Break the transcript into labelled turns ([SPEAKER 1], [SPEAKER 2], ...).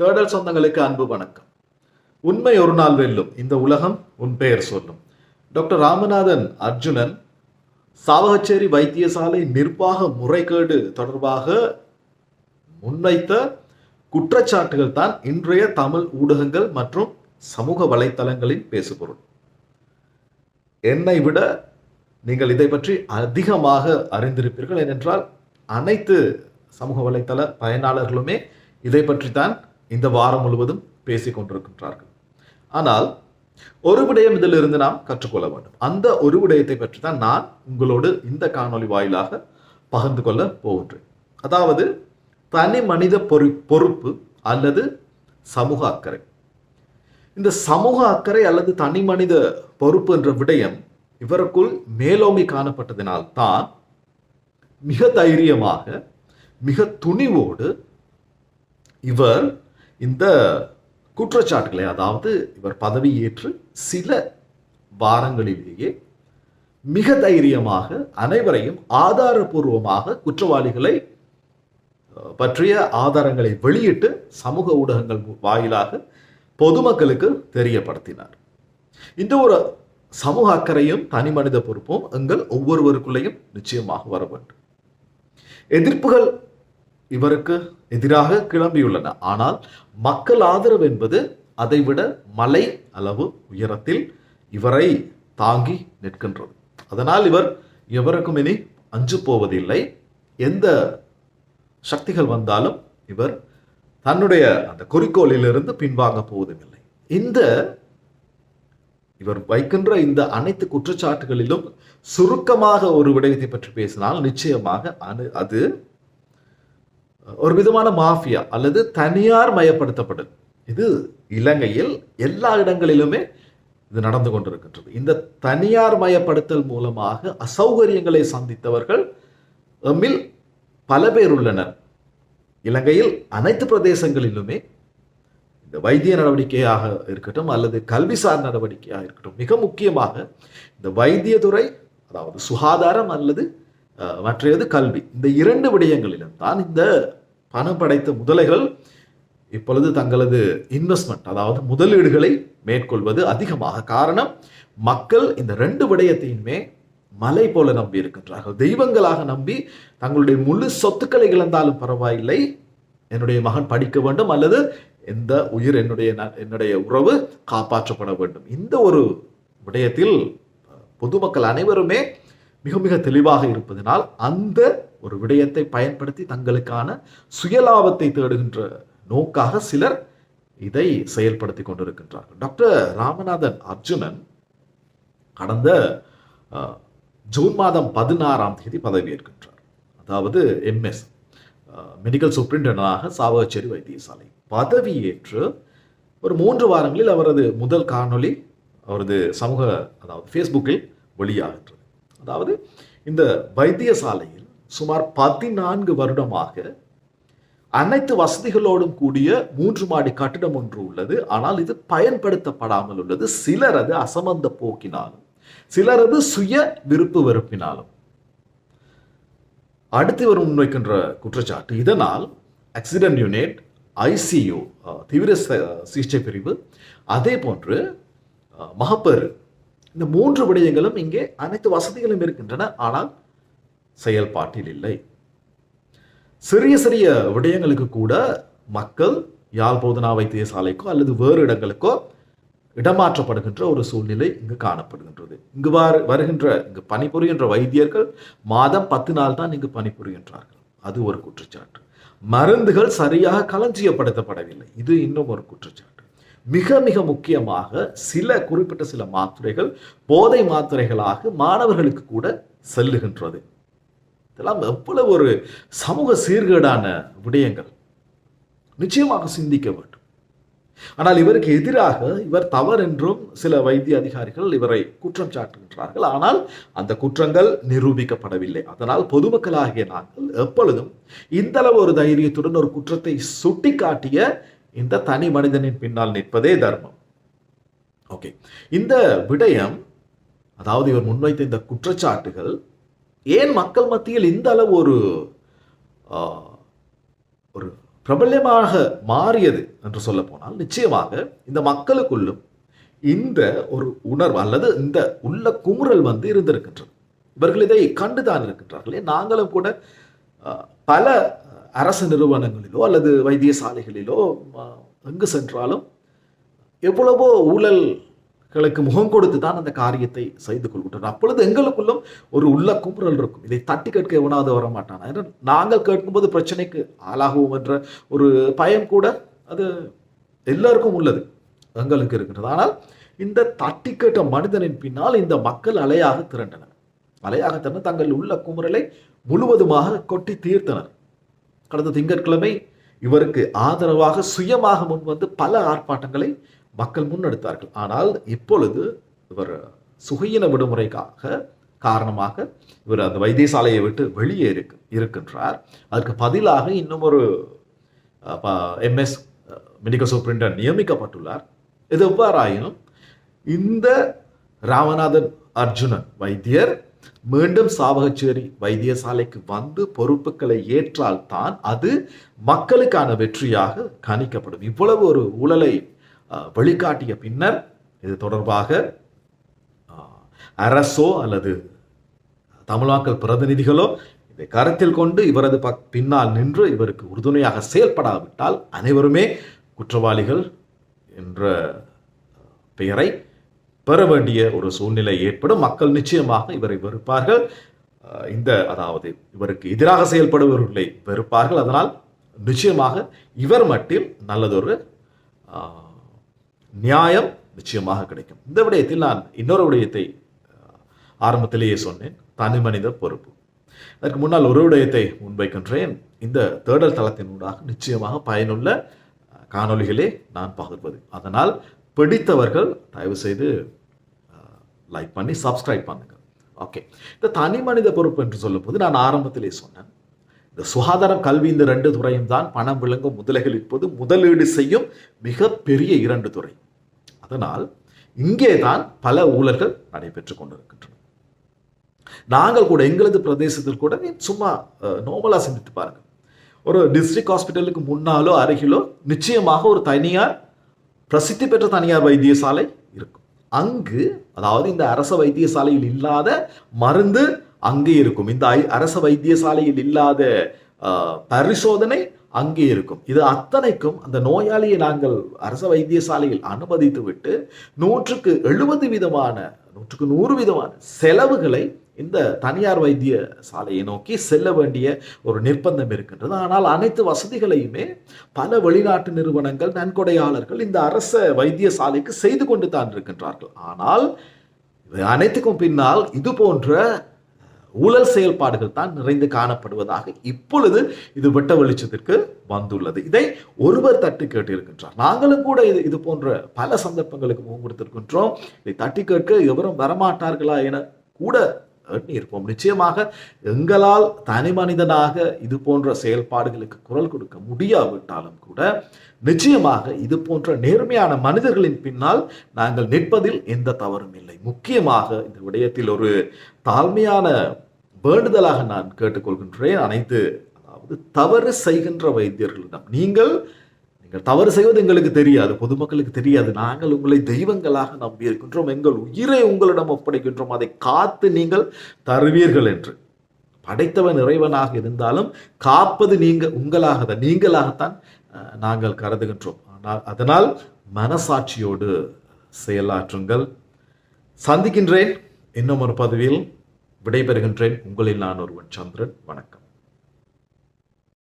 [SPEAKER 1] தேடல் சொந்தங்களுக்கு அன்பு வணக்கம். உண்மை ஒரு நாள் வெல்லும். இந்த உலகம் உன் பெயர் சொல்லும். டாக்டர் ராமநாதன் அர்ஜுனன் சாவகச்சேரி வைத்தியசாலை நிர்வாக முறைகேடு தொடர்பாக முன்வைத்த குற்றச்சாட்டுகள் தான் இன்றைய தமிழ் ஊடகங்கள் மற்றும் சமூக வலைத்தளங்களின் பேசுபொருள். என்னை விட நீங்கள் இதை பற்றி அதிகமாக அறிந்திருப்பீர்கள். ஏனென்றால் அனைத்து சமூக வலைத்தள பயனாளர்களுமே இதை பற்றி தான் இந்த வாரம் முழுவதும் பேசிக் கொண்டிருக்கின்றார்கள். ஆனால் ஒரு விடயம் இதிலிருந்து நாம் கற்றுக்கொள்ள வேண்டும். அந்த ஒரு விடயத்தை பற்றி தான் நான் உங்களோடு இந்த காணொளி வாயிலாக பகிர்ந்து கொள்ள போகின்றேன். அதாவது தனி மனித பொறு பொறுப்பு அல்லது சமூக அக்கறை. இந்த சமூக அக்கறை அல்லது தனி மனித பொறுப்பு என்ற விடயம் இவருக்குள் மேலோங்கி காணப்பட்டதினால் தான் மிக தைரியமாக மிக துணிவோடு இவர் இந்த குற்றச்சாட்டுகளை அதாவது இவர் பதவி ஏற்று சில வாரங்களிலேயே மிக தைரியமாக அனைவரையும் ஆதாரபூர்வமாக குற்றவாளிகளை பற்றிய ஆதாரங்களை வெளியிட்டு சமூக ஊடகங்கள் வாயிலாக பொதுமக்களுக்கு தெரியப்படுத்தினார். இந்த ஒரு சமூக அக்கறையும் தனி மனித பொறுப்பும் எங்கள் ஒவ்வொருவருக்குள்ளேயும் நிச்சயமாக வர வேண்டும். எதிர்ப்புகள் இவருக்கு எதிராக கிளம்பியுள்ளன. ஆனால் மக்கள் ஆதரவு என்பது அதைவிட மலை அளவு உயரத்தில் இவரை தாங்கி நிற்கின்றது. அதனால் இவர் எவருக்கும் இனி அஞ்சு போவதில்லை. எந்த சக்திகள் வந்தாலும் இவர் தன்னுடைய அந்த குறிக்கோளிலிருந்து பின்வாங்க போவதுமில்லை. இந்த இவர் வைக்கின்ற இந்த அனைத்து குற்றச்சாட்டுகளிலும் சுருக்கமாக ஒரு விடயத்தை பற்றி பேசினால் நிச்சயமாக அனு- அது ஒரு விதமான மாஃபியா அல்லது தனியார் மயப்படுத்தப்படும் இது இலங்கையில் எல்லா இடங்களிலுமே இது நடந்து கொண்டிருக்கின்றது. இந்த தனியார் மயப்படுத்தல் மூலமாக அசௌகரியங்களை சந்தித்தவர்கள் எம்மில் பல பேர் உள்ளனர். இலங்கையில் அனைத்து பிரதேசங்களிலுமே இந்த வைத்திய நடவடிக்கையாக இருக்கட்டும் அல்லது கல்விசார் நடவடிக்கையாக இருக்கட்டும் மிக முக்கியமாக இந்த வைத்தியத்துறை அதாவது சுகாதாரம் அல்லது மற்றது மற்றையது கல்வி. இந்த இரண்டு விடயங்களிலும் தான் இந்த பணம் படைத்த முதலைகள் இப்பொழுது தங்களது இன்வெஸ்ட்மெண்ட் அதாவது முதலீடுகளை மேற்கொள்வது அதிகமாக. காரணம் மக்கள் இந்த ரெண்டு விடயத்தையுமே மலை போல நம்பி இருக்கின்றார்கள். தெய்வங்களாக நம்பி தங்களுடைய முழு சொத்துக்களை இழந்தாலும் பரவாயில்லை. என்னுடைய மகன் படிக்க வேண்டும் அல்லது எந்த உயிர் என்னுடைய ந- என்னுடைய உறவு காப்பாற்றப்பட வேண்டும். இந்த ஒரு விடயத்தில் பொதுமக்கள் அனைவருமே மிக மிக தெளிவாக இருப்பதனால் அந்த ஒரு விடயத்தை பயன்படுத்தி தங்களுக்கான சுயலாபத்தை தேடுகின்ற நோக்காக சிலர் இதை செயல்படுத்தி கொண்டிருக்கின்றார்கள். டாக்டர் ராமநாதன் அர்ஜுனன் கடந்த ஜூன் மாதம் பதினாறாம் தேதி பதவியேற்கின்றார் அதாவது எம்எஸ் மெடிக்கல் சூப்ரிண்டனாக சாவகச்சேரி வைத்தியசாலை பதவியேற்று ஒரு மூன்று வாரங்களில் அவரது முதல் காணொளி அவரது சமூக அதாவது ஃபேஸ்புக்கில் வெளியாகின்றது. அதாவது இந்த வைத்தியசாலையில் சுமார் பதினான்கு வருடமாக அனைத்து வசதிகளோடும் கூடிய மூன்று மாடி கட்டிடம் ஒன்று உள்ளது. ஆனால் இது பயன்படுத்தப்படாமல் உள்ளது. சிலரது அசமந்த போக்கினாலும் சிலரது சுய விருப்பு வெறுப்பினாலும். அடுத்து இவர் முன்வைக்கின்ற குற்றச்சாட்டு இதனால் ஆக்சிடென்ட் யூனிட் ஐசியு தீவிர சிகிச்சை பிரிவு அதே போன்று மகப்பேறு இந்த மூன்று விடயங்களும் இங்கே அனைத்து வசதிகளும் இருக்கின்றன. ஆனால் செயல்பாட்டில் இல்லை. சிறிய சிறிய விடயங்களுக்கு கூட மக்கள் யாழ் போதனா வைத்தியசாலைக்கோ அல்லது வேறு இடங்களுக்கோ இடமாற்றப்படுகின்ற ஒரு சூழ்நிலை இங்கு காணப்படுகின்றது. இங்கு வருகின்ற இங்கு பணிபுரிகின்ற வைத்தியர்கள் மாதம் பத்து நாள் தான் இங்கு பணிபுரிகின்றார்கள். அது ஒரு குற்றச்சாட்டு. மருந்துகள் சரியாக களஞ்சியப்படுத்தப்படவில்லை. இது இன்னும் ஒரு குற்றச்சாட்டு. மிக மிக முக்கியமாக சில குறிப்பிட்ட சில மாத்திரைகள் போதை மாத்திரைகளாக மாணவர்களுக்கு கூட செல்லுகின்றது. இதெல்லாம் எவ்வளவு ஒரு சமூக சீர்கேடான விடயங்கள். நிச்சயமாக சிந்திக்க வேண்டும். ஆனால் இவருக்கு எதிராக இவர் தவறு என்றும் சில வைத்திய அதிகாரிகள் இவரை குற்றம் சாட்டுகின்றார்கள். ஆனால் அந்த குற்றங்கள் நிரூபிக்கப்படவில்லை. அதனால் பொதுமக்களாகிய நாங்கள் எப்பொழுதும் இந்த அளவு ஒரு தைரியத்துடன் ஒரு குற்றத்தை சுட்டிக்காட்டிய இந்த தனி மனிதனின் பின்னால் நிற்பதே தர்மம். ஓகே இந்த விடயம் அதாவது இவர் முன்வைத்த இந்த குற்றச்சாட்டுகள் ஏன் மக்கள் மத்தியில் இந்த அளவு ஒரு ஒரு பிரபல்யமாக மாறியது என்று சொல்ல போனால் நிச்சயமாக இந்த மக்களுக்குள்ளும் இந்த ஒரு உணர்வு அல்லது இந்த உள்ள குமுறல் வந்து இருந்திருக்கின்றது. இவர்கள் இதை கண்டுதான் இருக்கின்றார்களே. நாங்களும் கூட பல அரசு நிறுவனங்களிலோ அல்லது வைத்தியசாலைகளிலோ எங்கு சென்றாலும் எவ்வளவோ ஊழல்களுக்கு முகம் கொடுத்து தான் அந்த காரியத்தை செய்து கொள்கின்றனர். அப்பொழுது எங்களுக்குள்ளும் ஒரு உள்ள குமுறல் இருக்கும். இதை தட்டி கேட்க எவனாவது வர மாட்டான் ஏன்னா நாங்கள் கேட்கும்போது பிரச்சனைக்கு ஆளாகுவோம் என்ற ஒரு பயம் கூட அது எல்லோருக்கும் உள்ளது. எங்களுக்கு இருக்கின்றது. ஆனால் இந்த தட்டி கேட்ட மனிதனின் பின்னால் இந்த மக்கள் அலையாக திரண்டனர். அலையாக திரண்டு தங்கள் உள்ள குமுறலை முழுவதுமாக கொட்டி தீர்த்தனர். கடந்த திங்கட்கிழமை இவருக்கு ஆதரவாக சுயமாக முன்வந்து பல ஆர்ப்பாட்டங்களை மக்கள் முன்னெடுத்தார்கள். ஆனால் இப்பொழுது இவர் சுகையின விடுமுறைக்காக காரணமாக இவர் அந்த வைத்தியசாலையை விட்டு வெளியே இருக்கு இருக்கின்றார். அதற்கு பதிலாக இன்னும் ஒரு எம்எஸ் மெடிக்கல் சூப்ரிண்டர் நியமிக்கப்பட்டுள்ளார். இது எவ்வாறாயினும் இந்த ராமநாதன் அர்ஜுனன் வைத்தியர் மீண்டும் சாவகச்சேரி வைத்தியசாலைக்கு வந்து பொறுப்புகளை ஏற்றால் தான் அது மக்களுக்கான வெற்றியாக கணிக்கப்படும். இவ்வளவு ஒரு ஊழலை வழிகாட்டிய வெளிக்காட்டிய பின்னர் இது தொடர்பாக அரசோ அல்லது தமிழ்நாக்கள் பிரதிநிதிகளோ இதை கருத்தில் கொண்டு இவரது பக் பின்னால் நின்று இவருக்கு உறுதுணையாக செயல்படாவிட்டால் அனைவருமே குற்றவாளிகள் என்ற பெயரை பெற வேண்டிய ஒரு சூழ்நிலை ஏற்படும். மக்கள் நிச்சயமாக இவரை வெறுப்பார்கள். இந்த அதாவது இவருக்கு எதிராக செயல்படுபவர்களை வெறுப்பார்கள். அதனால் நிச்சயமாக இவர் மட்டும் நல்லதொரு நியாயம் நிச்சயமாக கிடைக்கும். இந்த விடயத்தில் நான் இன்னொரு விடயத்தை ஆரம்பத்திலேயே சொன்னேன். தனி மனித பொறுப்பு. அதற்கு முன்னால் ஒரு விடயத்தை முன்வைக்கின்றேன். இந்த தேடல் தளத்தினூடாக நிச்சயமாக பயனுள்ள காணொலிகளே நான் பகிர்வது. அதனால் பிடித்தவர்கள் தயவு செய்து லைக் பண்ணி சப்ஸ்கிரைப் பண்ணுங்க. ஓகே இந்த தனி மனித பொறுப்பு என்று சொல்லும்போது நான் ஆரம்பத்திலே சொன்னேன். இந்த சுகாதாரம் கல்வி இந்த ரெண்டு துறையும் தான் பணம் விளங்கும் முதலைகள் இப்போது முதலீடு செய்யும் மிகப்பெரிய இரண்டு துறை. அதனால் இங்கே தான் பல ஊழல்கள் நடைபெற்று கொண்டிருக்கின்றன. நாங்கள் கூட எங்களது பிரதேசத்தில் கூட சும்மா நோமலாக சிந்தித்து பாருங்கள் ஒரு டிஸ்ட்ரிக்ட் ஹாஸ்பிட்டலுக்கு முன்னாலோ அருகிலோ நிச்சயமாக ஒரு தனியார் பிரசித்தி பெற்ற தனியார் வைத்தியசாலை இருக்கும். அங்கு அதாவது இந்த அரச வைத்தியசாலையில் இல்லாத மருந்து அங்கே இருக்கும். இந்த ஐ- அரச வைத்தியசாலையில் இல்லாத பரிசோதனை அங்கே இருக்கும். இது அத்தனைக்கும் அந்த நோயாளியை நாங்கள் அரச வைத்தியசாலையில் அனுமதித்து விட்டு நூற்றுக்கு எழுபது விதமான நூற்றுக்கு நூறு விதமான செலவுகளை இந்த தனியார் வைத்திய சாலையை நோக்கி செல்ல வேண்டிய ஒரு நிர்பந்தம் இருக்கின்றது. ஆனால் அனைத்து வசதிகளையுமே பல வெளிநாட்டு நிறுவனங்கள் நன்கொடையாளர்கள் இந்த அரச வைத்தியசாலைக்கு செய்து கொண்டு தான் இருக்கின்றார்கள். ஆனால் இவை அனைத்துக்கும் பின்னால் இது போன்ற ஊழல் செயல்பாடுகள் தான் நிறைந்து காணப்படுவதாக இப்பொழுது இது வெட்ட வெளிச்சத்திற்கு வந்துள்ளது. இதை ஒருவர் தட்டி கேட்டிருக்கின்றார். நாங்களும் கூட இது இது போன்ற பல சந்தர்ப்பங்களுக்கு முகம் கொடுத்திருக்கின்றோம் இதை தட்டி கேட்க எவரும் வரமாட்டார்களா என கூட எண்ணியிருப்போம். நிச்சயமாக எங்களால் தனி மனிதனாக இது போன்ற செயல்பாடுகளுக்கு குரல் கொடுக்க முடியாவிட்டாலும் கூட நிச்சயமாக இது போன்ற நேர்மையான மனிதர்களின் பின்னால் நாங்கள் நிற்பதில் எந்த தவறும் இல்லை. முக்கியமாக இந்த விடயத்தில் ஒரு தாழ்மையான வேண்டுதலாக நான் கேட்டுக்கொள்கின்றேன். அனைத்து அதாவது தவறு செய்கின்ற வைத்தியர்களிடம் நீங்கள் நீங்கள் தவறு செய்வது எங்களுக்கு தெரியாது பொதுமக்களுக்கு தெரியாது. நாங்கள் உங்களை தெய்வங்களாக நம்பியிருக்கின்றோம். எங்கள் உயிரை உங்களிடம் ஒப்படைக்கின்றோம். அதை காத்து நீங்கள் தருவீர்கள் என்று. படைத்தவன் இறைவனாக இருந்தாலும் காப்பது நீங்க உங்களாக தான் நீங்களாகத்தான் நாங்கள் கருதுகின்றோம். ஆனால் அதனால் மனசாட்சியோடு செயலாற்றுங்கள். சந்திக்கின்றேன். இன்னும் ஒரு பதவியில் விடைபெறுகின்றேன். உங்களில் நான் ஒருவன் சந்திரன். வணக்கம்.